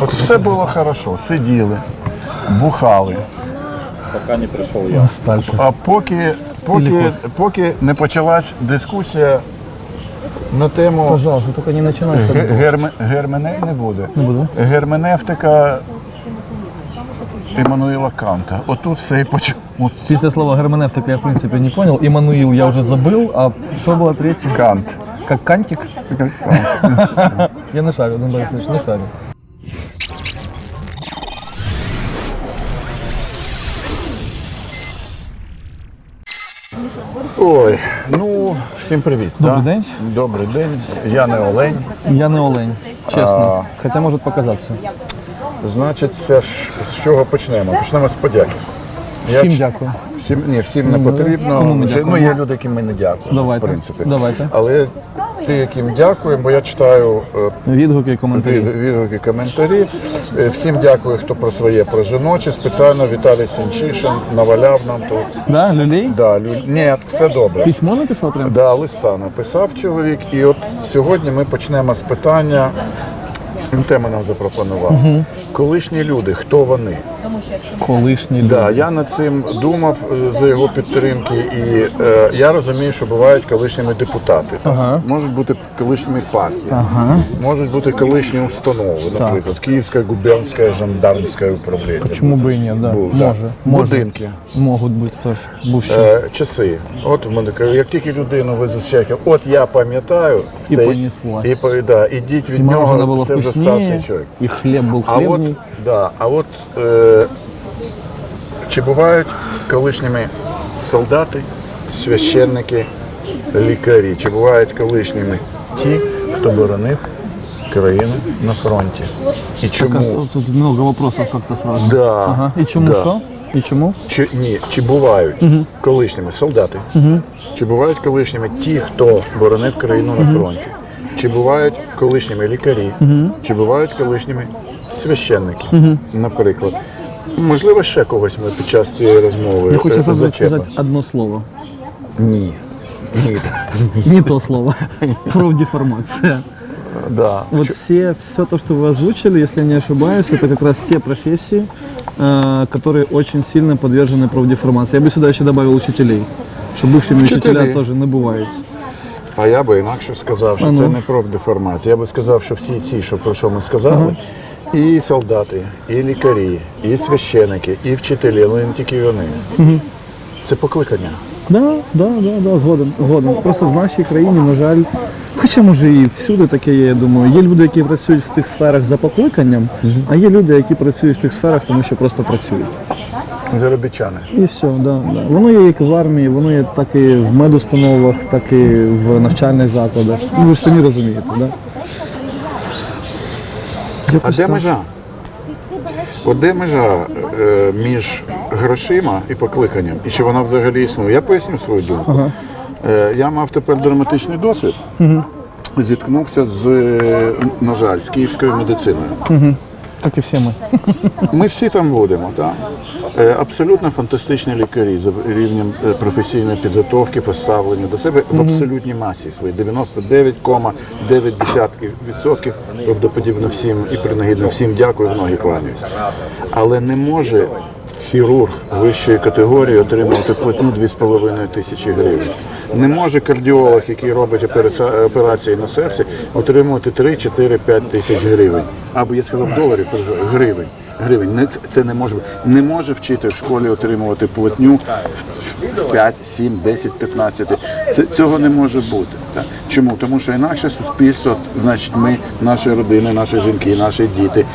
От все було хорошо. Сиділи, бухали. Пока не пришел я. Стальцев. А поки, поки, Іллікос. поки не почалась дискусія на тему Пожалуйста, только не начинай с ге- этого. герме, гермене не буде. Не буде. Герменевтика Еммануїла Канта. Отут все і почалось. Після слова герменевтика я в принципе не понял. Иммануил я уже забыл. А что было третье? Кант. Как кантик? Кант. Я не шарю, Дмитрий Борисович, не шарю. Ой, ну всім привіт. Добрий да? день. Добрий день. Я не Олень. Я не олень, чесно. А... Хоча може показатися. Значить, це ж з чого почнемо? Почнемо з подяки. Всім дякую. Всім, ні, всім не потрібно. кому ми Вже- ну, є люди, яким ми не дякуємо, Давайте. в принципі. Давайте. Але ті, яким дякуємо, бо я читаю е, Відгуки, коментарі. від- відгуки, коментарі. Е, Всім дякую, хто про своє, про жіноче. Спеціально Віталій Сенчишин наваляв нам тут. Да, люлей? Да, лю... Ні, все добре. Письмо написал прям? Да, листа написав чоловік. І от сьогодні ми почнемо з питання. Він тему нам запропонував. Колишні люди, хто вони? Колишній Да, я над цим думав е, за його підтримки, і е, я розумію, що бувають колишніми депутати. Ага. Можуть бути колишніми партії, Ага. можуть бути колишні установи, наприклад, Київське губернське жандармське управління. Почему бы и нет, да. Був, да. Може. Може. Будинки. Могут быть тоже. Бывшие. Е, часи. От в мене кажуть, як тільки людину ви зустрічаєте, от я пам'ятаю, І все, понеслась. і, по- да, ідіть від И мороженое нього, было це вже вкуснее, чоловік. и хлеб был А от, да, а от е, чи бувають колишніми солдати, священники, лікарі? Чи бувають колишніми ті, хто боронив країну на фронті? І чому? Тут много вопросов как-то сразу. Да, Ага. И чому да. що? І чому? Чи ні, чи бувають колишніми солдати? Чи бувають колишніми ті, хто боронив країну на фронті? Чи бувають колишніми лікарі? Чи бувають колишніми священники, наприклад? Можливо, ще когось ми під час цієї розмови Я хочу е, сразу зачепимо? сказать одно слово. Ні. Ні. Не то слово. Профдеформация. Да. Вот все, все то, что вы озвучили, если я не ошибаюсь, это как раз те профессии, э, которые очень сильно подвержены профдеформации. Я бы сюда еще добавил учителей, что бывшими Вчителі. учителя тоже не бывают. А я би інакше сказав, що це не профдеформація. Я би сказав, що всі ці, що про що ми сказали, і солдати, і лікарі, і священики, і вчителі, ну і не тільки вони. Це покликання. Да, да, да, да, згоден, згоден. Просто в нашій країні, на жаль, хоча може і всюди таке є, я думаю. Є люди, які працюють в тих сферах за покликанням, а є люди, які працюють в тих сферах, тому що просто працюють. Заробітчани. І все, да, да. Воно є як в армії, воно є так і в медустановах, так і в навчальних закладах. Ну, ви ж самі розумієте, да? А Якось де так. межа? От де межа е, між грошима і покликанням? І чи вона взагалі існує? Я поясню свою думку. Е, я мав тепер драматичний досвід. Зіткнувся з, е, на жаль, з київською медициною. Як і всі ми. Ми всі там будемо, так. Е, Абсолютно фантастичні лікарі з рівнем е, професійної підготовки поставлення до себе в абсолютній масі свої 99,9% правдоподібно всім і принагідно всім дякую, в ноги кланяюсь. Але не може хірург вищої категорії отримувати платню 2,5 тисячі гривень. Не може кардіолог, який робить операції на серці, отримувати 3, 4, 5 тисяч гривень. Або я сказав доларів, гривень. Гривень. Не, це- не може бути. Не може вчитель в школі отримувати платню в 5, 7, 10, 15. Це, цього не може бути. Так. Чому? Тому що інакше суспільство, значить, ми, наші родини, наші жінки, наші діти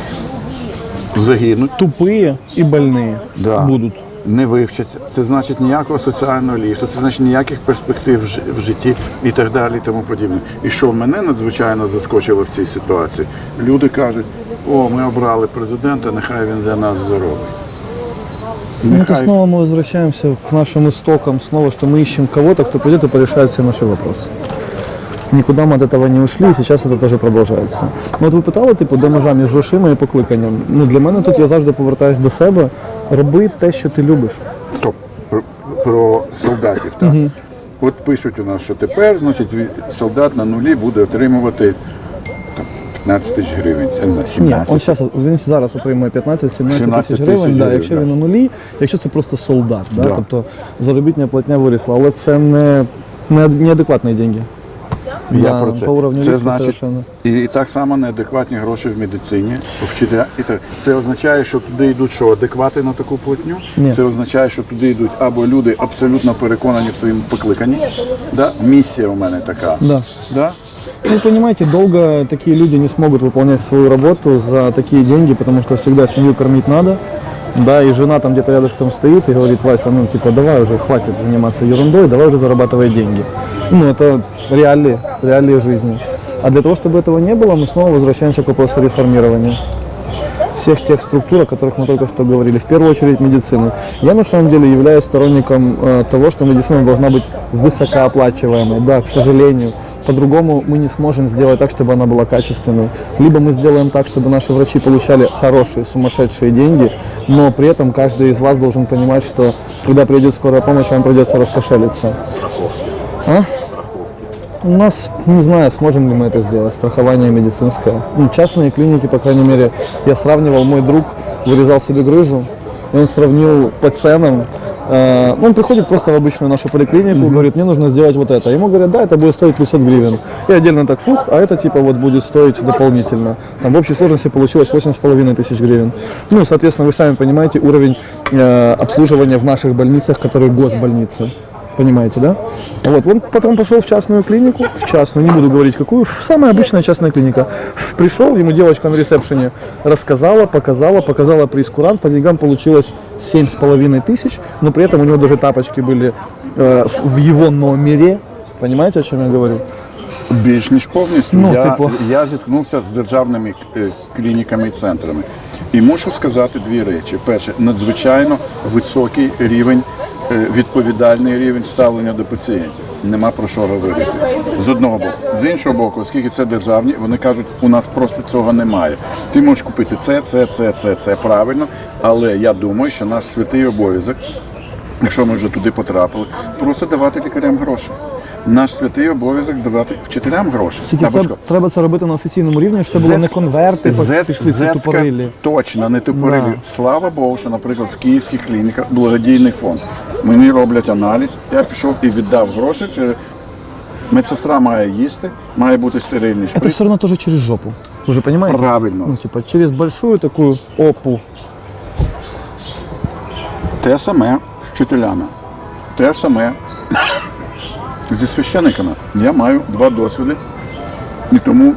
загинуть. Тупі і больні Да. будуть. Не вивчаться. Це значить ніякого соціального ліфту, це значить ніяких перспектив в жи- в житті і так далі, і тому подібне. І що мене надзвичайно заскочило в цій ситуації? Люди кажуть, о, ми обрали президента, нехай він для нас заробить. Ну, это Нехай снова мы возвращаемся к нашим истокам, снова, что мы ищем кого-то, кто придет и порешает все наши вопросы. Никуда мы от этого не ушли, и сейчас это тоже продовжується. Ну, от ви питали, типу, де межа між грошима і покликанням. Ну, для мене тут я завжди повертаюсь до себе. Роби те, що ти любиш. Стоп. Про, про солдатів. Так? От пишуть у нас, що тепер, значить, ві- солдат на нулі буде отримувати там, 15 тисяч гривень. Я не знаю, Ні, 17. он зараз, він зараз отримує 15-17 17 тисяч гривень, тисяч да, гривень, якщо да. він на нулі, якщо це просто солдат, да? Да. тобто заробітня платня вирісла, але це не, не неадекватні деньги. Я Да, про це. по уровню це риска значить, совершенно. і, і так само неадекватні гроші в медицині, вчителя. І так. Це означає, що туди йдуть що, адеквати на таку платню? Ні. Це означає, що туди йдуть або люди абсолютно переконані в своєму покликанні. Да? Місія у мене така. Да. Да? Ну, понимаете, долго такие люди не смогут выполнять свою работу за такие деньги, потому что всегда семью кормить надо. Да, и жена там где-то рядышком стоит и говорит, Вася, ну типа давай уже хватит заниматься ерундой, давай уже зарабатывай деньги. Ну, это реалии, реалии жизни. А для того, чтобы этого не было, мы снова возвращаемся к вопросу реформирования всех тех структур, о которых мы только что говорили. В первую очередь медицины. Я на самом деле являюсь сторонником э, того, что медицина должна быть высокооплачиваемой. Да, к сожалению. По-другому мы не сможем сделать так, чтобы она была качественной. Либо мы сделаем так, чтобы наши врачи получали хорошие, сумасшедшие деньги, но при этом каждый из вас должен понимать, что когда придет скорая помощь, вам придется раскошелиться. А? У нас, не знаю, сможем ли мы это сделать, страхование медицинское. Ну, частные клиники, по крайней мере, я сравнивал, мой друг вырезал себе грыжу, и он сравнил по ценам. Э, он приходит просто в обычную нашу поликлинику, говорит, мне нужно сделать вот это. Ему говорят, да, это будет стоить 500 гривен. И отдельно так, фух, а это типа вот будет стоить дополнительно. Там в общей сложности получилось 8,5 тысяч гривен. Ну, соответственно, вы сами понимаете уровень э, обслуживания в наших больницах, которые госбольницы. Понимаете, да? Вот, он потом пошел в частную клинику, в частную, не буду говорить какую, самая обычная частная клиника. Пришел, ему девочка на ресепшене рассказала, показала, показала прейскурант, по деньгам получилось семь с половиной тысяч, но при этом у него даже тапочки были э, в его номере. Понимаете, о чем я говорю? Більш ніж повністю. Ну, я, типу. я зіткнувся з державними е, клініками і центрами. І мушу сказати дві речі. Перше, надзвичайно високий рівень, е, відповідальний рівень ставлення до пацієнтів. Нема про що говорити. З одного боку. З іншого боку, оскільки це державні, вони кажуть, у нас просто цього немає. Ти можеш купити це, це, це, це, це правильно. Але я думаю, що наш святий обов'язок якщо ми вже туди потрапили, просто давати лікарям гроші. Наш святий обов'язок давати вчителям гроші. Тільки це треба це робити на офіційному рівні, щоб це було не конверти, пішли ці тупорилі. Точно, не тупорилі. Да. Слава Богу, що, наприклад, в київських клініках благодійний фонд. Мені роблять аналіз, я пішов і віддав гроші. Чи медсестра має їсти, має бути стерильний Это шприц. все равно тоже через жопу. Вы же понимаете? Правильно. Ну, типа, через большую такую опу. Те саме з вчителями. Те саме зі священиками. Я маю два досвіди. І тому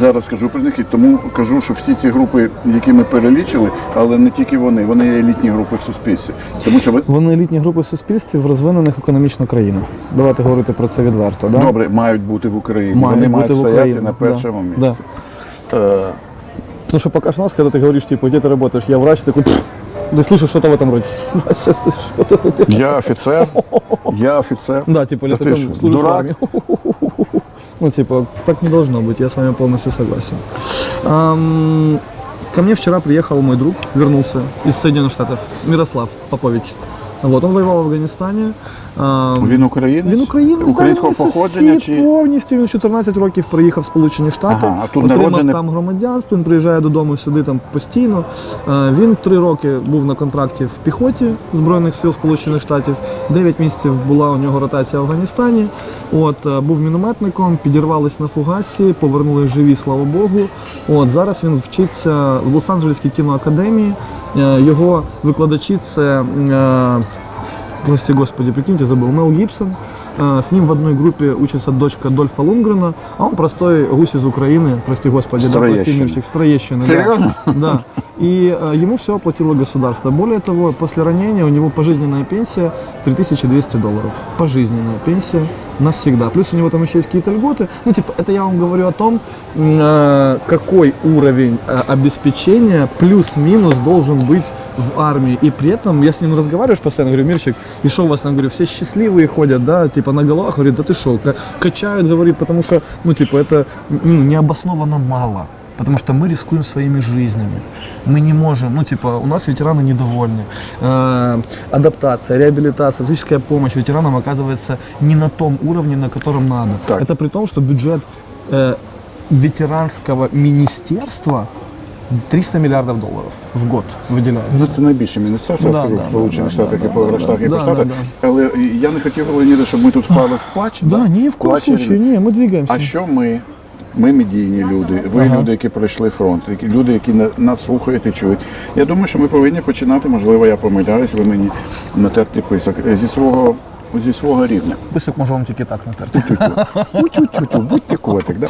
зараз скажу про них, і тому кажу, що всі ці групи, які ми перелічили, але не тільки вони, вони є елітні групи в суспільстві. Тому що ви Вони елітні групи в суспільстві в розвинених економічно країнах. Давайте говорити про це відверто. Да? добре мають бути в Україні. Мають вони бути мають в стояти Україні, на першому да. місці. Е, Потому что пока ж нас, когда ты говоришь, типа, где ты работаешь, я врач, такой, «Пф, да слышишь, что-то в этом роде. Сейчас ты что-то ты- Я офіцер, я офіцер. Да, типа, или Та ты ти там що, служишь в дурак? армии. Ну, типа, так не должно быть, я с вами полностью согласен. Ам, ко мне вчера приехал мой друг, вернулся из Соединенных Штатов, Мирослав Попович. Вот, он воевал в Афганистане. Ам, Він українець? Він українець українського да, він походження чи повністю. Він 14 років приїхав в Сполучені Штати, Ага, а тут отримав народжений- там громадянство. Він приїжджає додому сюди там постійно. Е, Він три роки був на контракті в піхоті збройних сил Сполучених Штатів. Дев'ять місяців була у нього ротація в Афганістані. От е, був мінометником, підірвались на фугасі, повернулись живі, слава Богу. От зараз він вчиться в Лос-Анджелеській кіноакадемії. Е, Його викладачі це. Прости господи, прикиньте, забыл. Мел Гибсон. Э, С ним в одной группе учится дочка Дольфа Лунгрена, а он простой гусь из Украины, прости господи, да, прости мирчик, Строещины. да. Серьезно? Да. И э, ему все оплатило государство. Более того, после ранения у него пожизненная пенсия 3200 долларов. Пожизненная пенсия навсегда. Плюс у него там еще есть какие-то льготы. Ну, типа, это я вам говорю о том, э, какой уровень э, обеспечения плюс-минус должен быть в армии. И при этом я с ним разговариваешь постоянно, говорю, Мирчик, и что у вас там, говорю, все счастливые ходят, да, типа на головах, говорит, да ты что, качают, говорит, потому что, ну, типа, это ну, необоснованно мало. Потому что мы рискуем своими жизнями. Мы не можем, ну типа, у нас ветераны недовольны. Э, адаптация, реабилитация, физическая помощь ветеранам оказывается не на том уровне, на котором надо. Так. Это при том, что бюджет э, ветеранского министерства 300 миллиардов долларов в год выделяют. Ну, це найбільше міністерство, Да, я скажу, да, в Сполучених Штатах і по Гроштах, і Да, по Штатах. да, Але я не хотів, Леоніда, щоб ми тут впали в плач. Да, ни в коем случае, не, мы двигаемся. А що ми? Ми медійні люди, ви люди, які пройшли фронт, люди, які нас слухають і чують. Я думаю, що ми повинні починати, можливо, я помиляюсь, ви мені натерти писок е, зі свого зі свого рівня. Писок можем тільки так натерти. Будьте котик, да?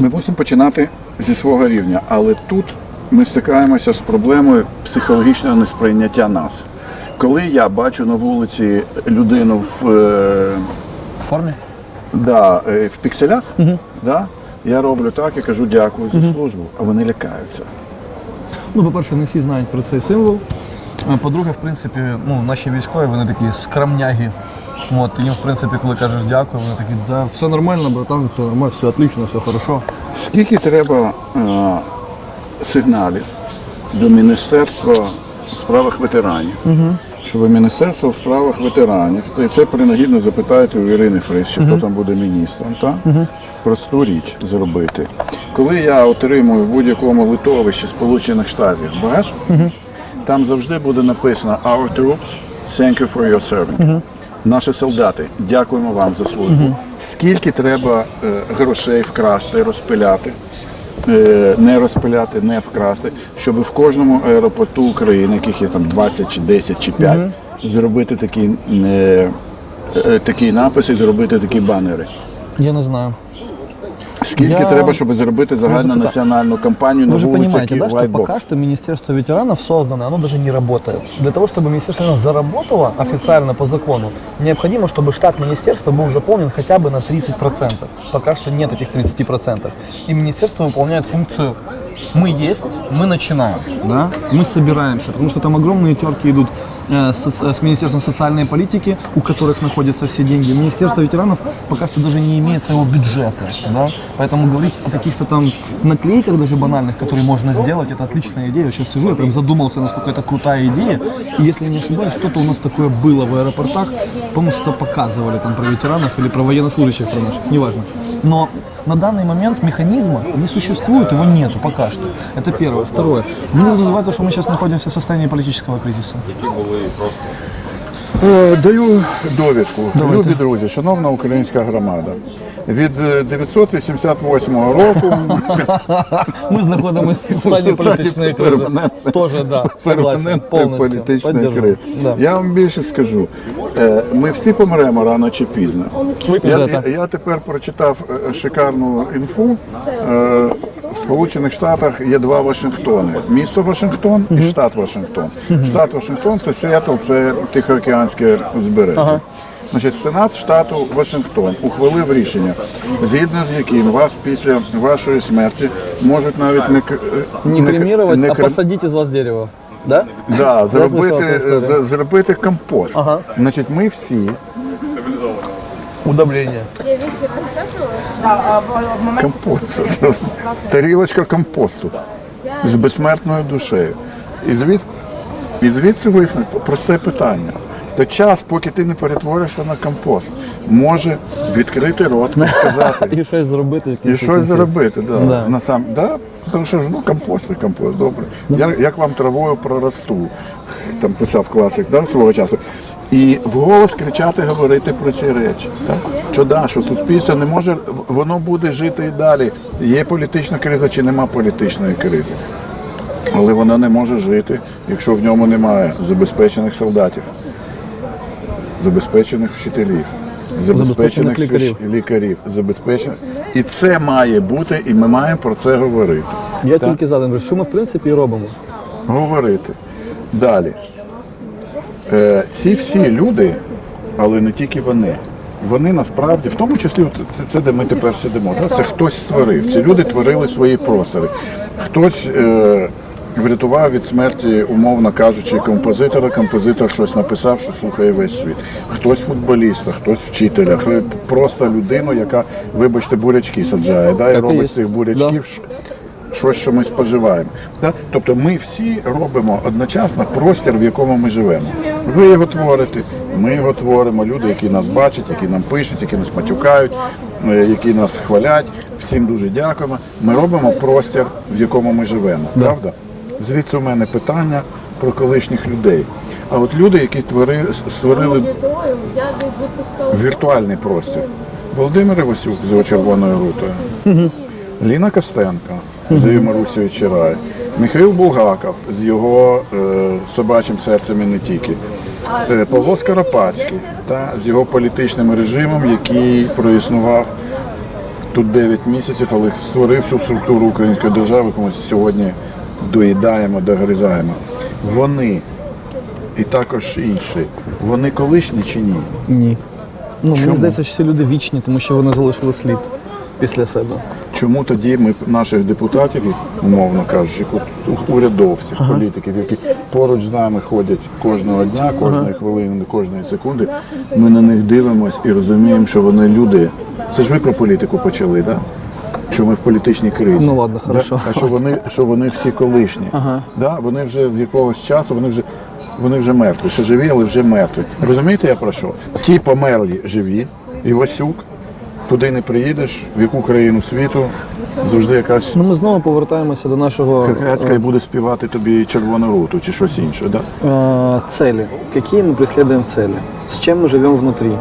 Ми мусимо починати зі свого рівня, але тут ми стикаємося з проблемою психологічного несприйняття нас. Коли я бачу на вулиці людину в, е, формі? да, е, в пікселях, да, я роблю так і кажу дякую за службу, а вони лякаються. Ну, по-перше, не всі знають про цей символ. А По-друге, в принципі, ну, наші військові, вони такі скромняги. От, і їм, в принципі, коли кажеш дякую, вони такі, да, все нормально, братан, все нормально, все отлично, все хорошо. Скільки треба е, сигналів до Міністерства у справах ветеранів, щоб Міністерство у справах ветеранів, і це принагідно запитаєте у Ірини Фрис, чи хто там буде міністром, та? просту річ зробити. Коли я отримую в будь-якому литовищі Сполучених Штатів баж, там завжди буде написано Our troops, thank you for your serving. Наші солдати, дякуємо вам за службу. Скільки треба е, грошей вкрасти, розпиляти, е, не розпиляти, не вкрасти, щоб в кожному аеропорту України, яких є там 20 чи 10 чи 5, зробити такі, е, е, такі написи, зробити такі банери. Я не знаю. Скільки Я- треба, щоб зробити загальну національну кампанію на Вы же вулиці понимаете, да, что White Box? пока что Министерство ветеранов создано, оно даже не работает. Для того, чтобы Министерство ветеранов заработало официально по закону, необходимо, чтобы штат министерства был заполнен хотя бы на 30%. Пока что нет этих 30%. И министерство выполняет функцию мы есть, мы начинаем, да? мы собираемся, потому что там огромные терки идут э, с, соц- с Министерством социальной политики, у которых находятся все деньги. Министерство ветеранов пока что даже не имеет своего бюджета, да? поэтому говорить о каких-то там наклейках даже банальных, которые можно сделать, это отличная идея. Я сейчас сижу, я прям задумался, насколько это крутая идея. И если я не ошибаюсь, что-то у нас такое было в аэропортах, потому что показывали там про ветеранов или про военнослужащих про наших, неважно. Но на данный момент механизма не существует, его нету пока что. Это первое. Второе. Мне нужно забывать то, что мы сейчас находимся в состоянии политического кризиса. Е, Даю довідку. Давайте. Любі друзі, шановна українська громада. Від е, 988 року Мы знаходимося в стані політичної кризи. Тоже, да, перманентної політичної кризи. Я вам більше скажу. Е, Ми всі помремо рано чи пізно. Я, тепер прочитав е, шикарну інфу. Сполучених Штатах є два Вашингтони: місто Вашингтон і штат Вашингтон. Штат Вашингтон це Сіетл, це Тихоокеанське узбережжя. Значить, Сенат штату Вашингтон ухвалив рішення, згідно з яким вас після вашої смерті можуть навіть не, к- Не к- кремировать, не а крем- посадить из вас дерево. Да? Да, зробити, з- зробити компост. Ага. Значить, ми всі Удобрение. компост. Тарілочка компосту з безсмертною душею. І звід, і звідси висновок просте питання. То час, поки ти не перетворишся на компост, може відкрити рот і сказати. І щось зробити. І щось зробити, да. Да. На сам, да, тому що ж, ну, компост і компост, добре. Я, як вам травою проросту, там писав класик да, свого часу. І вголос кричати, говорити про ці речі. Так? Що да, що суспільство не може, воно буде жити і далі. Є політична криза чи нема політичної кризи. Але воно не може жити, якщо в ньому немає забезпечених солдатів, забезпечених вчителів, забезпечених лікарів. лікарів, забезпечених. І це має бути, і ми маємо про це говорити. Я тільки за що ми в принципі і робимо. Говорити. Далі. Е, ці всі люди, але не тільки вони. Вони насправді, в тому числі, це, це де ми тепер сидимо. Да? Це хтось створив. Ці люди творили свої простори. Хтось е, врятував від смерті, умовно кажучи, композитора. Композитор щось написав, що слухає весь світ. Хтось футболіста, хтось вчителя, хтось просто людину, яка, вибачте, бурячки саджає, да? і робить цих бурячків ш- щось, що ми споживаємо. Да? Тобто ми всі робимо одночасно простір, в якому ми живемо. Ви його творите, Ми його творимо, люди, які нас бачать, які нам пишуть, які нас матюкають, е, які нас хвалять. Всім дуже дякуємо. Ми робимо простір, в якому ми живемо, правда? Звідси у мене питання про колишніх людей. А от люди, які твори, створили віртуальний простір. Володимир Івасюк з червоною рутою, Ліна Костенко з Марусею Чирай, Михайло Булгаков з його е, собачим серцем і не тільки, е, Павло Скоропадський та з його політичним режимом, який проіснував тут 9 місяців, але створив всю структуру української держави, яку ми сьогодні доїдаємо, догризаємо. Вони і також інші, вони колишні чи ні? Ні. Ну, Чому? мені здається, що ці люди вічні, тому що вони залишили слід після себе. Чому тоді ми наших депутатів, умовно кажучи, урядовців, політиків, які поруч з нами ходять кожного дня, кожної хвилини, кожної секунди, ми на них дивимося і розуміємо, що вони люди. Це ж ви про політику почали, так? Що ми в політичній кризі. Ну, ладно, Да? хорошо. А що вони, що вони всі колишні. Да? Вони вже з якогось часу, вони вже, вони вже мертві. Ще живі, але вже мертві. Розумієте, я про що? Ті померлі живі, Івасюк, туди не приїдеш, в яку країну світу, завжди якась Ну, ми знову повертаємося до нашого Хакряцька і буде співати тобі червону руту чи щось інше. Да? э, цели. Какие мы преследуем цели? С чем мы живем внутри?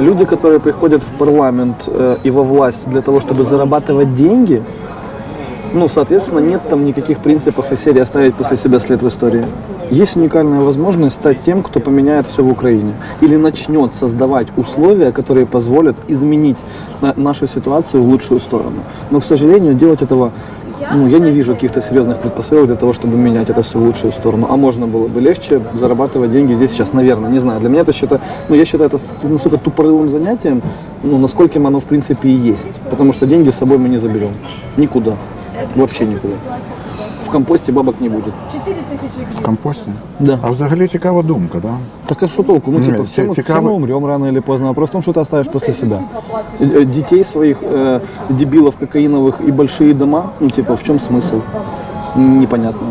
Люди, которые приходят в парламент э, и во власть для того, чтобы зарабатывать деньги, ну, соответственно, нет там никаких принципов и серии оставить после себя след в истории. Есть уникальная возможность стать тем, кто поменяет все в Украине. Или начнет создавать условия, которые позволят изменить на- нашу ситуацию в лучшую сторону. Но, к сожалению, делать этого ну, я не вижу каких-то серьезных предпосылок для того, чтобы менять это все в лучшую сторону. А можно было бы легче зарабатывать деньги здесь сейчас, наверное, не знаю. Для меня это считаю, ну, я считаю это настолько тупорылым занятием, ну, насколько оно в принципе и есть. Потому что деньги с собой мы не заберем. Никуда. Вообще никуда В компосте бабок не будет. В компості? Да. А взагалі цікава думка, да? Так а что толку? Ну, Не, типа, все, ці- мы, все цікаво- мы умрем рано или поздно. Вопрос в том, что ты оставишь после себя. Э, э, Детей своих, э, дебилов кокаиновых и большие дома, ну, типа, в чем смысл? Непонятно.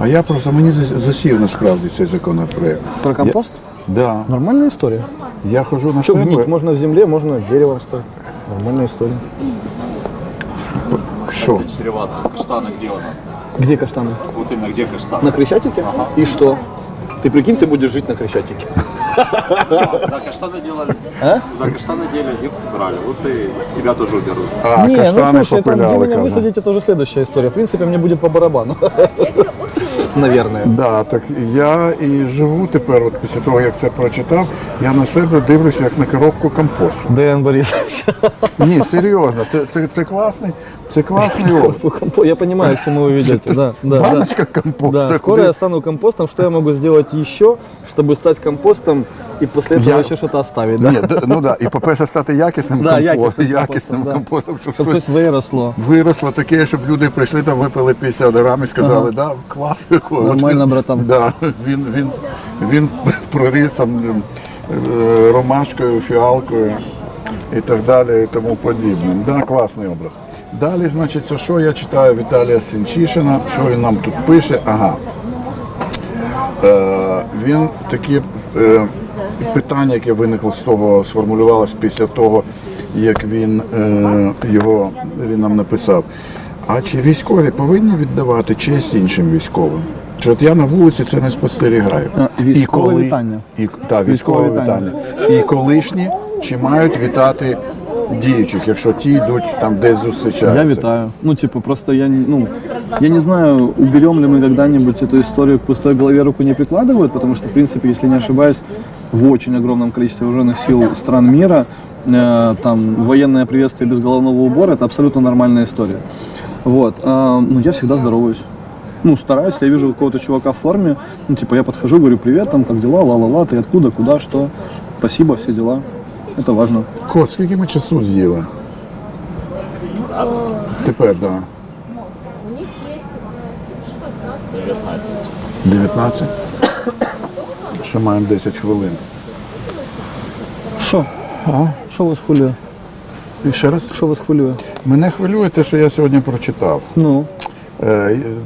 А я просто мені зас- засів насправді цей законопроект. Про компост? Да. Нормальная история. Я хожу на Что себе. гнить? Можно в земле, можно деревом стать. Нормальная история. Що? Чревато. Каштаны где у нас? Где каштаны? Вот именно где каштаны? На Крещатике? И что? Ты прикинь, ты будешь жить на Крещатике. Да, каштаны делали. А? Да, каштаны делали, их убирали. Вот и тебя тоже уберут. А, Не, каштани ну слушай, это где попиляли, меня каже. высадить, это уже следующая история. В принципе, мне будет по барабану. Наверное. Да, так я і живу тепер, от після того, як це прочитав, я на себе дивлюся як на коробку компосту. Дэн Борисович. Ні, серйозно, це, це, це класний, це класний опит. Я понимаю, к чему вы ведете. Да, да, да. Баночка компосту. Да, скоро я стану компостом. Что я могу сделать еще, Чтобы стать компостом и после этого Я- еще что-то оставить? Да? Ні, д- ну да, і по-перше, стати якісним, Да, компо- якісним якісним компостом, да. компостом, щоб Щоб щось виросло. виросло таке, щоб люди прийшли там, випили 50 грам і сказали, да, клас, якого. Нормально, він- братан. Да, він, він, він проріс там е, ромашкою, фіалкою і так далі, і тому подібне. Да, класний образ. Далі, значить, це що я читаю Віталія Сінчишина, що він нам тут пише. Ага. Е, він такі е, питання, яке виникло з того, сформулювалось після того, як він е, його він нам написав. А чи військові повинні віддавати честь іншим військовим? Чи от я на вулиці це не спостерігаю. Військове вітання. І, та, Військове вітання. вітання. І колишні чи мають вітати діючих, якщо ті йдуть там десь зустрічаються? Я витаю. Ну, типа, просто я, не- ну, я не знаю, уберем ли мы когда-нибудь эту историю к пустой голове руку не прикладывают, потому что, в принципе, если не ошибаюсь, в очень огромном количестве вооруженных сил стран мира э, там военное приветствие без головного убора это абсолютно нормальная история. Вот. а, ну, я всегда здороваюсь. Ну, стараюсь, я вижу какого-то чувака в форме, ну, типа, я подхожу, говорю, привет, там, как дела, ла-ла-ла, ты откуда, куда, что, спасибо, все дела. Это важно. Кот, скільки ми часу з'їли? Тепер, так. Да. У них есть что, 19. Ще маємо 10 хвилин. Що? Що вас хвилює? І ще раз. Що вас хвилює? Мене хвилює те, що я сьогодні прочитав. Ну,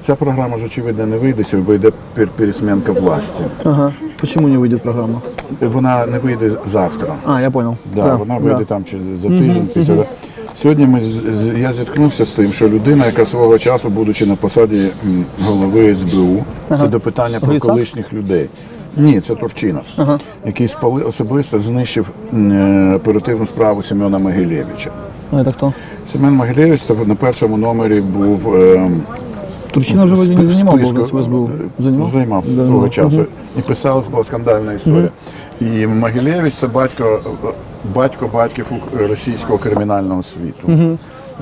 Ця програма ж очевидно не вийде, бо йде пер- пересменка власті. Ага. Почему не вийде програма? Вона не вийде завтра. А, я понял. Да, вона вийде там через за тиждень. Після сьогодні ми я зіткнувся з тим, що людина, яка свого часу, будучи на посаді голови СБУ, це до питання про колишніх людей. Ні, це Турчинов, який спали особисто знищив е, оперативну справу Семена Могилєвича. А это кто? Семен Могилєвич це на першому номері був. е, Турчинов же не в занимал списку. должность в СБУ. Занимал? Займався Да, свого ну, часу. І писалась була скандальна історія. І Могилєвич це батько, батько батьків російського кримінального світу.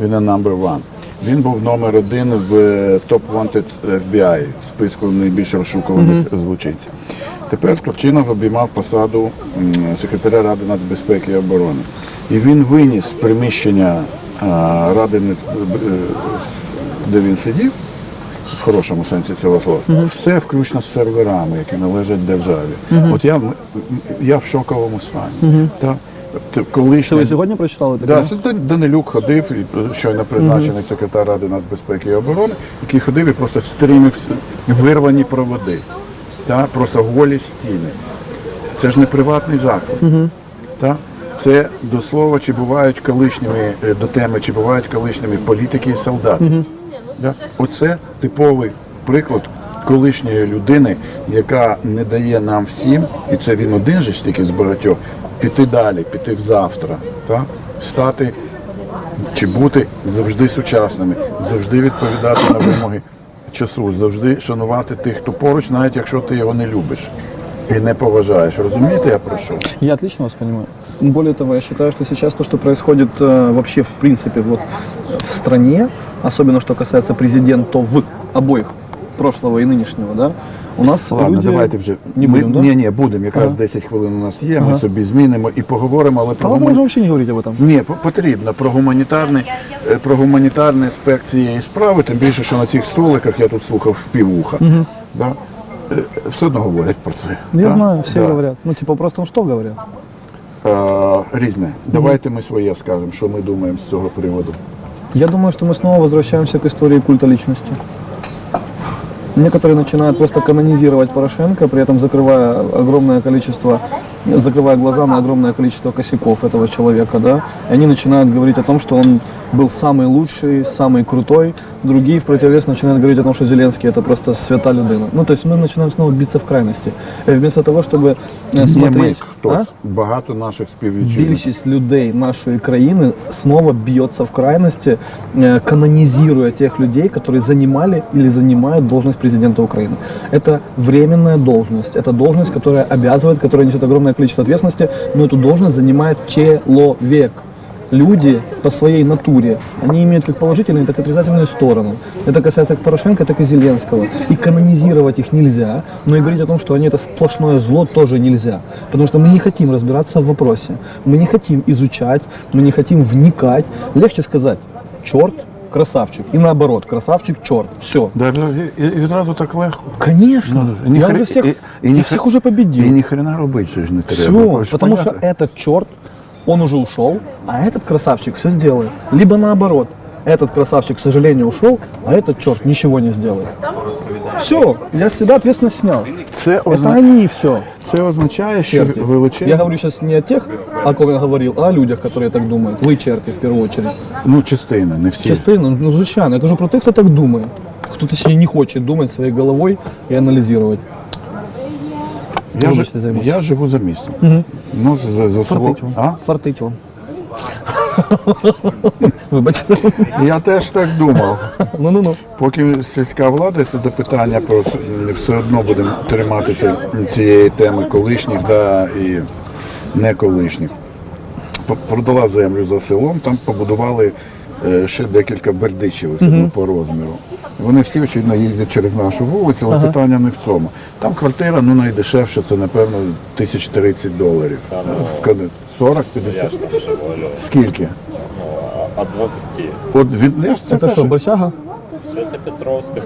Він є number one. Він був номер один в е, Top Wanted FBI в списку найбільш розшукуваних злочинців. Тепер Турчинов обіймав посаду секретаря Ради нацбезпеки і оборони. І він виніс приміщення Ради, е, де він сидів, в хорошому сенсі цього слова, все включно з серверами, які належать державі. От я, м- м- я в шоковому стані. Та, це Что колишня... вы сегодня прочитали? это, Да, це Данилюк ходив, і щойно призначений секретар Ради нацбезпеки і оборони, який ходив і просто стрімив вирвані проводи, та, просто голі стіни. Це ж не приватний заклад. Та? Це до слова, чи бувають колишніми е, до теми, чи бувають колишніми політики і солдати. Да? Оце типовий приклад колишньої людини, яка не дає нам всім, і це він один же ж тільки з багатьох, піти далі, піти в завтра, та? стати чи бути завжди сучасними, завжди відповідати на вимоги часу, завжди шанувати тих, хто поруч, навіть якщо ти його не любиш і не поважаєш. Розумієте, я про що? Я отлично вас понимаю. Более того, я считаю, что сейчас то, что происходит э, вообще в принципе вот в стране, особенно что касается президентов обоих, прошлого и нынешнего, да, у нас Ладно, люди... давайте вже. Не ми, будем, да? Ні, ні, будемо. Якраз Ага. 10 хвилин у нас є, ми собі змінимо і поговоримо, але А про вы гуман- можете вообще не говорить об этом. Ні, по- потрібно про гуманітарний, е, про гуманітарний аспект цієї справи, тим більше, що на цих столиках я тут слухав в півуха. Да? Е, Все одно говорять про це. Я так? знаю, все Да. говорят. Ну, типа, просто что говорят? Е, Різне. Давайте ми своє скажемо, що ми думаємо з цього приводу. Я думаю, что мы снова возвращаемся к истории культа личности. Некоторые начинают просто канонизировать Порошенко, при этом закрывая огромное количество, закрывая глаза на огромное количество косяков этого человека, да, и они начинают говорить о том, что он был самый лучший, самый крутой. Другие в противовес начинают говорить о том, что Зеленский это просто свята людина. Ну, то есть мы начинаем снова биться в крайности. Э, Вместо того, чтобы э, Не ми, смотреть... хтось. А? Багато наших співвітчизників. Більшість людей нашої країни снова бьется в крайности, э, канонизируя тех людей, которые занимали или занимают должность президента Украины. Это временная должность, это должность, которая обязывает, которая несет огромное количество ответственности, но эту должность занимает человек. Люди по своей натуре, они имеют как положительные, так и отрицательные стороны. Это касается как Порошенко, так и Зеленского. И канонизировать их нельзя, но и говорить о том, что они это сплошное зло, тоже нельзя. Потому что мы не хотим разбираться в вопросе, мы не хотим изучать, мы не хотим вникать. Легче сказать, черт, красавчик. И наоборот, красавчик, черт. Все. Да, ну, і, і відразу так легко. Конечно. Ну, я хре- уже всех, і- і я ні всех хре- уже победил. І ні хрена робити ще ж не треба. Все, Ви ж потому что понятно? этот черт, он уже ушел, а этот красавчик все сделает. Либо наоборот, этот красавчик, к сожалению, ушел, а этот черт ничего не сделает. Все, я с себя ответственность снял. Це, Это озна... они все. це означає, що Черти. величезне... Я говорю сейчас не о тех, о ком я говорил, а о людях, которые так думают. Вы черти в первую очередь. Ну, частина, не всі. Частина, ну звичайно, я кажу про тих, хто так думає. Хто точніше не хоче думати своєю головою і аналізувати. Я, ж... Вибачте, я живу за містом. Угу. Ну, за, за село... Фартить вам. А? Фартить вам. Вибачте. Я теж так думав. Ну-ну-ну. Поки сільська влада, це до питання про с- все одно будемо триматися цієї теми колишніх да, і не колишніх. П- Продала землю за селом, там побудували ще декілька бердичевих ну, по розміру. Вони всі, очевидно, їздять через нашу вулицю, але питання не в цьому. Там квартира, ну найдешевша, це напевно 1030 доларів. В Кан- 40-50? Скільки? От 20. От від це, це що, что, Борчага? Свято-Петровская,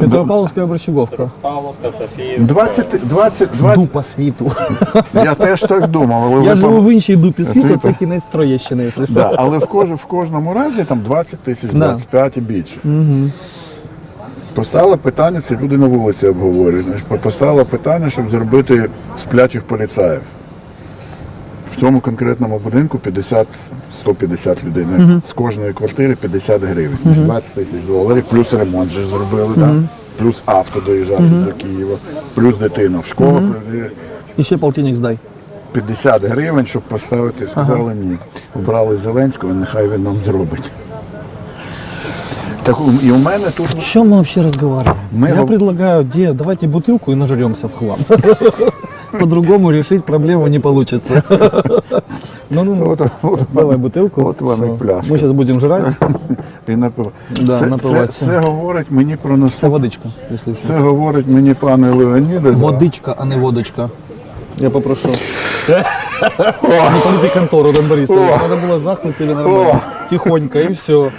Петропавловская Борщаговка. Павловская, Софиевская. 20, 20, 20, Дупа світу. Я теж так думав, але Я ви живу пам- в іншій дупі світу, Світу. це кінець Троєщини, якщо що. Да, але в, кож, в кожному разі там 20 тисяч, Да. 25 і більше. Постало питання, це люди на вулиці обговорюють. Значить, Постало питання, щоб зробити сплячих поліцаїв. В цьому конкретному будинку 50-150 людей. З кожної квартири 50 гривень, 20 тисяч доларів, плюс ремонт же ж зробили, да? плюс авто доїжджати до Києва, плюс дитина в школу. прийде. І ще полтинник здай. 50 гривень, щоб поставити, сказали ні. Обрали Зеленського, нехай він нам зробить. Так, у- і у мене тут О чем мы вообще разговариваем? Мы Я гов- предлагаю, де, давайте бутылку и нажремся в хлам. По-другому решить проблему не получится. Ну, ну, ну. От, от, Давай бутылку. От вам і Всё. пляшка. Мы сейчас будем жрать. і напив... Да, це, це, напиватися. це говорить мені про Это наступ... водичка, если что. Це говорить мені пане Леоніде. за- Водичка, а не водочка. Я попрошу. Не полите контору, Дон Борис. Надо было захнуть или нормально. Тихонько и все.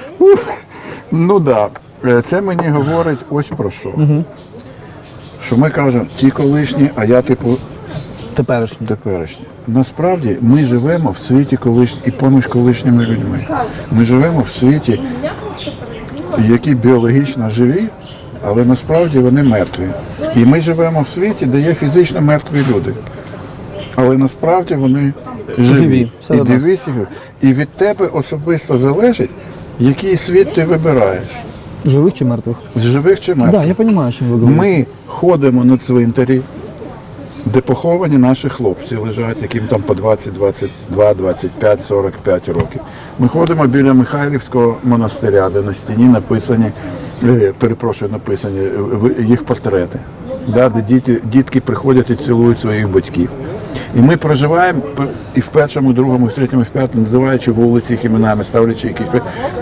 Ну так. Да. Це мені говорить ось про що. Що ми кажемо, ті колишні, а я типу Теперішній. теперішні. Насправді ми живемо в світі колишні і поміж колишніми людьми. Ми живемо в світі, які біологічно живі, але насправді вони мертві. І ми живемо в світі, де є фізично мертві люди. Але насправді вони живі. Живі, І дивись, і від тебе особисто залежить, який світ ти вибираєш. Живих чи мертвих? З живих чи мертвих. Да, я понимаю, о чем вы говорите. Ми ходимо на цвинтарі, де поховані наші хлопці лежать, яким там по 20, 22, 25, 45 років. Ми ходимо біля Михайлівського монастиря, де на стіні написані, е, перепрошую, написані е, їх портрети, да, де діти, дітки приходять і цілують своїх батьків. І ми проживаємо і в першому, і другому, і в третьому, і в п'ятому, називаючи вулиці їх іменами, ставлячи якісь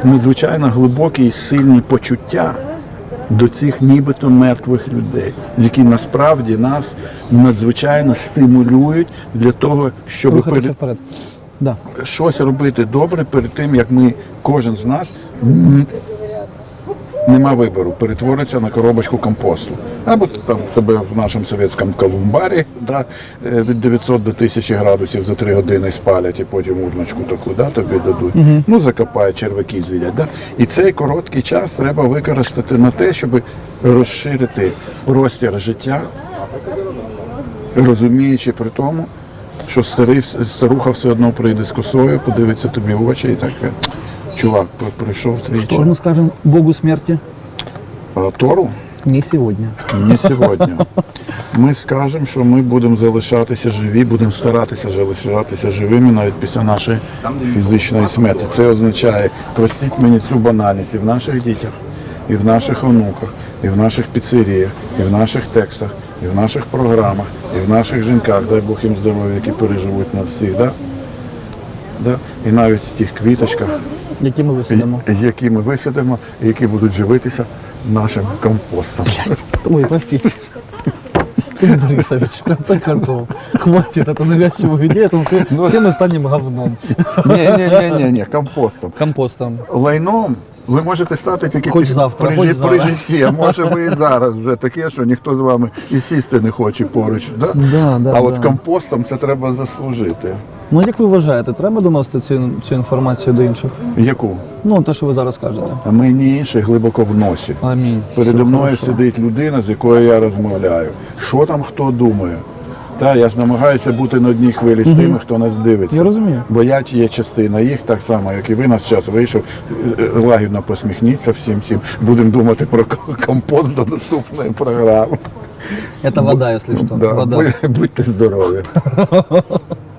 надзвичайно глибокі і сильні почуття до цих нібито мертвих людей, які насправді нас надзвичайно стимулюють для того, щоб перед, вперед. Да. щось робити добре перед тим, як ми, кожен з нас, нема вибору, перетвориться на коробочку компосту. Або там тебе в нашому совєтському колумбарі да, е, від 900 до 1000 градусів за 3 години спалять і потім урночку таку да, тобі дадуть. Ну, закопають, черваки з'їдять. Да? І цей короткий час треба використати на те, щоб розширити простір життя, розуміючи при тому, що старий, старуха все одно прийде з косою, подивиться тобі в очі і так. Е, Чувак, прийшов твій Что час. мы скажем Богу смерти? А, Тору Не сегодня. не сьогодні. Ми скажемо, що ми будемо залишатися живі, будемо старатися залишатися живими навіть після нашої фізичної смерті. Це означає, простіть мені цю банальність і в наших дітях, і в наших онуках, і в наших піцеріях, і в наших текстах, і в наших програмах, і в наших жінках, дай Бог їм здоров'я, які переживуть нас всіх. Да? Да? І навіть в тих квіточках, Які ми висадимо? які ми висадимо, і які будуть живитися нашим компостом. Ой, простите. Ты, Борисович, в конце концов, хватит эту навязчивую идею, а то все, все мы станем говном, Ні, ні, ні, ні, ні, компостом. компостом. Лайном ви можете стати тільки Хоч при- завтра, при, хоч жит- при зараз. житті, а може ви і зараз вже таке, що ніхто з вами і сісти не хоче поруч. Да? Да, да, а от да. компостом це треба заслужити. Ну, як ви вважаєте, треба доносити цю, цю інформацію до інших? Яку? Ну, те, що ви зараз кажете. А ми ні інші глибоко в носі. Амінь. Передо Все мною хорошо. сидить людина, з якою я розмовляю. Що там хто думає? Та я ж намагаюся бути на одній хвилі з тими, хто нас дивиться. Я розумію. Бо я є частина їх так само, як і ви наш час вийшов. Е, е, Лагідно посміхніться всім всім. Будемо думати про компост до наступної програми. Это вода, если что. Да, Вода. будь- Будьте здорові.